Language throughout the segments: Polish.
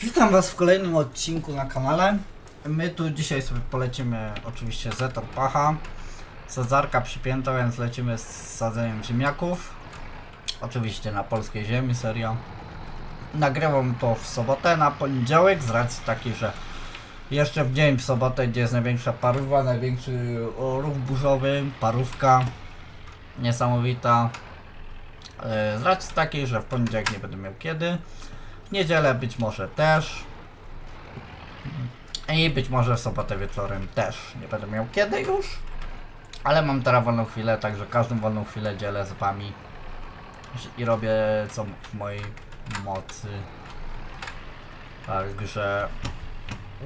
Witam Was w kolejnym odcinku na kanale. My tu dzisiaj sobie polecimy oczywiście Zetor Pacha. Sadzarka przypięta, więc lecimy z sadzeniem ziemniaków. Oczywiście na polskiej ziemi, serio. Nagrywam to w sobotę na poniedziałek z racji takiej, że jeszcze w dzień w sobotę, gdzie jest największa paruwa, największy ruch burzowy, parówka niesamowita. E, Z racji takiej, że w poniedziałek nie będę miał kiedy. Niedzielę być może też. I być może w sobotę wieczorem też. Nie będę miał kiedy już. Ale mam teraz wolną chwilę, także każdą wolną chwilę dzielę z wami. I robię co w mojej mocy. Także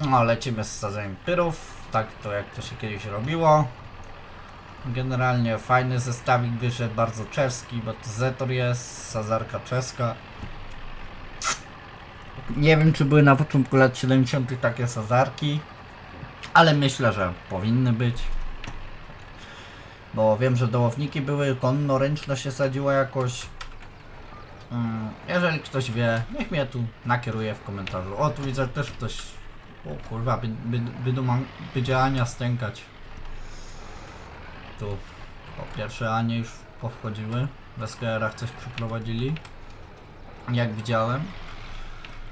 no lecimy z sadzeniem pyrów. Tak to jak to się kiedyś robiło. Generalnie fajny zestawik wyszedł, bardzo czeski, bo to Zetor jest, sadzarka czeska. Nie wiem, czy były na początku lat 70. takie sadzarki, ale myślę, że powinny być. Bo wiem, że dołowniki były, konno-ręczne się sadziło jakoś. Mm, Jeżeli ktoś wie, niech mnie tu nakieruje w komentarzu. O, tu widzę też ktoś. O kurwa, by, by, by, by działania stękać. Tu po pierwsze Anie już powchodziły. W SKR-ach coś przeprowadzili. Jak widziałem.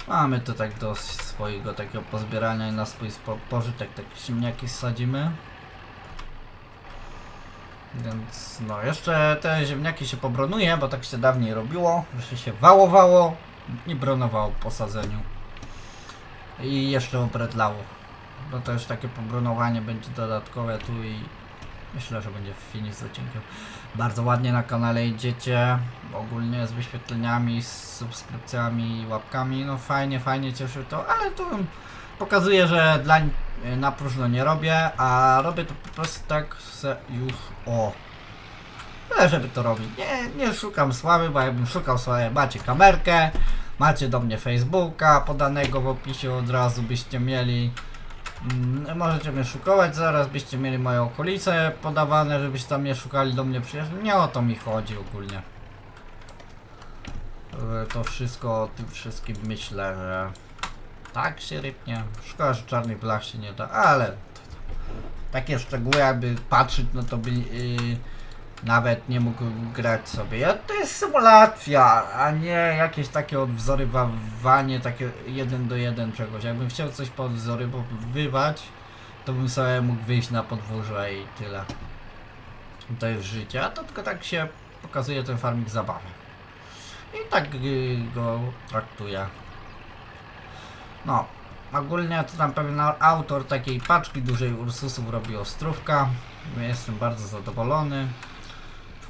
Mamy to tak do swojego takiego pozbierania i na swój pożytek takie ziemniaki sadzimy. Więc no jeszcze te ziemniaki się pobronuje, bo tak się dawniej robiło, że się wałowało i bronowało po sadzeniu. I jeszcze obredlało. No to już takie pobronowanie będzie dodatkowe tu i myślę, że będzie finish z odcinkiem. Bardzo ładnie na kanale idziecie, ogólnie z wyświetleniami, z subskrypcjami, łapkami, no fajnie, fajnie cieszy to, ale tu pokazuję, że dla na próżno nie robię, a robię to po prostu tak se już o. Tyle, żeby to robić. Nie, nie szukam sławy, bo jakbym szukał sławy, macie kamerkę, macie do mnie Facebooka podanego w opisie od razu byście mieli. Mm, Możecie mnie szukować, zaraz byście mieli moje okolice podawane, żebyście tam nie szukali do mnie przyjeżdżać. Nie o to mi chodzi ogólnie. E, To wszystko o tym wszystkim myślę, że tak się rybnie. Szkoda, że czarnych blach się nie da, ale takie szczegóły jakby patrzeć, no to by yy, nawet nie mógł grać sobie. Ja, to jest symulacja, a nie jakieś takie odwzorywanie, takie jeden do jeden czegoś. Jakbym chciał coś podwzorywać, to bym sobie mógł wyjść na podwórze i tyle. To jest życie, a to tylko tak się pokazuje ten farming zabawy. I tak go traktuję. No, ogólnie to tam pewien autor takiej paczki dużej Ursusów robi ostrówka. Jestem bardzo zadowolony.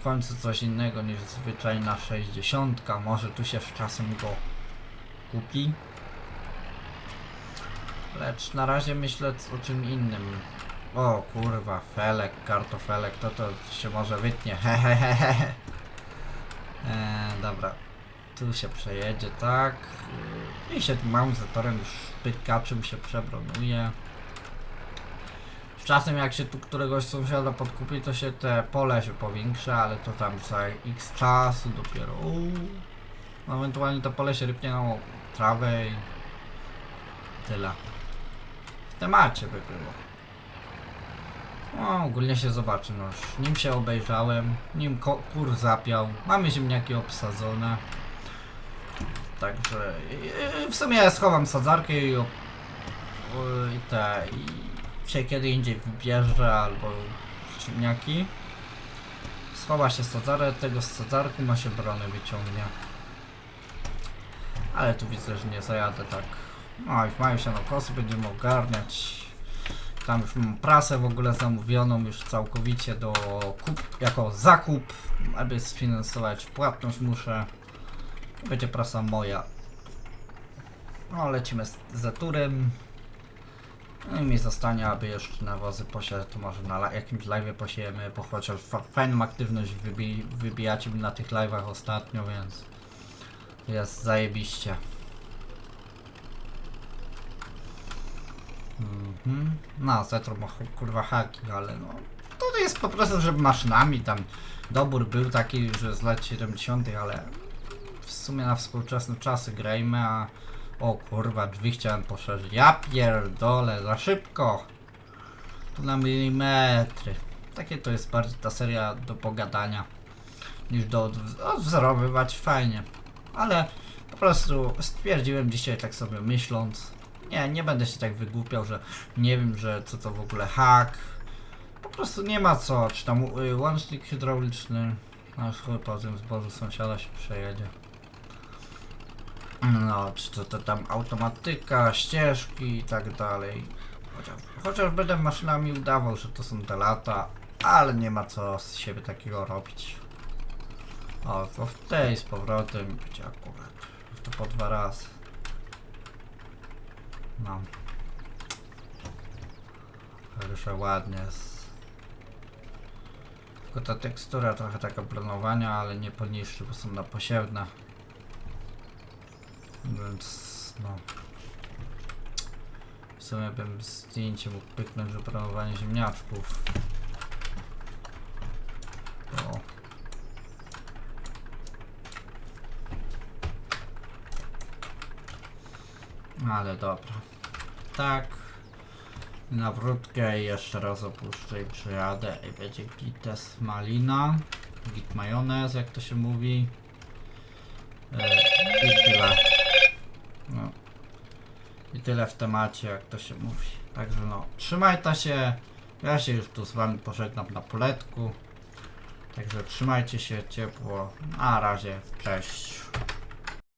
W końcu coś innego niż zwyczajna 60. Może tu się z czasem go kupi. Lecz na razie myślę o czym innym. O kurwa, felek, kartofelek, to to się może wytnie. Hehehehe. Eee, dobra, tu się przejedzie, tak. Yy, I się małym zatorem już pykaczym się przebronuje. Czasem jak się tu któregoś sąsiada podkupi, to się te pole się powiększa, ale to tam za x czasu dopiero. Uuu. Ewentualnie to pole się rypnie na trawę i tyle. W temacie by było. No, ogólnie się zobaczy, no już nim się obejrzałem, nim kur zapiał, mamy ziemniaki obsadzone. Także w sumie schowam sadzarkę i, i te i się kiedy indziej wybierze albo ziemniaki. Schowa się sadzarę, tego z sadzarku ma się brony wyciągnie. Ale tu widzę, że nie zajadę tak. No już mają się na kosy, będziemy ogarniać. Tam już mam prasę w ogóle zamówioną już całkowicie do kup, jako zakup, aby sfinansować płatność muszę. Będzie prasa moja. No lecimy z Zeturem. No i mi zostanie, aby jeszcze nawozy posiać, to może na jakimś live posiejemy, bo chociaż fa- fajną aktywność wybi wybijacie na tych live'ach ostatnio, więc jest zajebiście. Mhm. No, Zetro ma kurwa haki, ale no. To jest po prostu, żeby maszynami tam dobór był taki, że z lat 70., ale w sumie na współczesne czasy grajmy, a O kurwa, drzwi chciałem poszerzyć. Ja pierdolę, za szybko. Tu na milimetry. Takie to jest bardziej ta seria do pogadania. Niż do odw- odwzorowywać fajnie. Ale po prostu stwierdziłem dzisiaj tak sobie myśląc. Nie, nie będę się tak wygłupiał, że nie wiem, że co to w ogóle hack. Po prostu nie ma co, czy tam y, łącznik hydrauliczny. Aż chuj po tym zbożu sąsiada się przejedzie. No, czy to, to tam automatyka, ścieżki i tak dalej. Chociaż, chociaż będę maszynami udawał, że to są te lata, ale nie ma co z siebie takiego robić. O, to w tej z powrotem będzie akurat. To po dwa razy. No. Rysze ładnie jest. Tylko ta tekstura trochę taka planowania, ale nie poniższy, bo są na posiewne. Więc no. W sumie bym zdjęcie mógł pyknąć, że planowanie ziemniaczków. O. Ale dobra. Tak. Na wrótkę jeszcze raz opuszczę i przyjadę i będzie gites malina. Git majonez, jak to się mówi. E. No. I tyle w temacie, jak to się mówi. Także no, trzymajcie się. Ja się już tu z wami pożegnam na poletku. Także trzymajcie się ciepło. Na razie, cześć.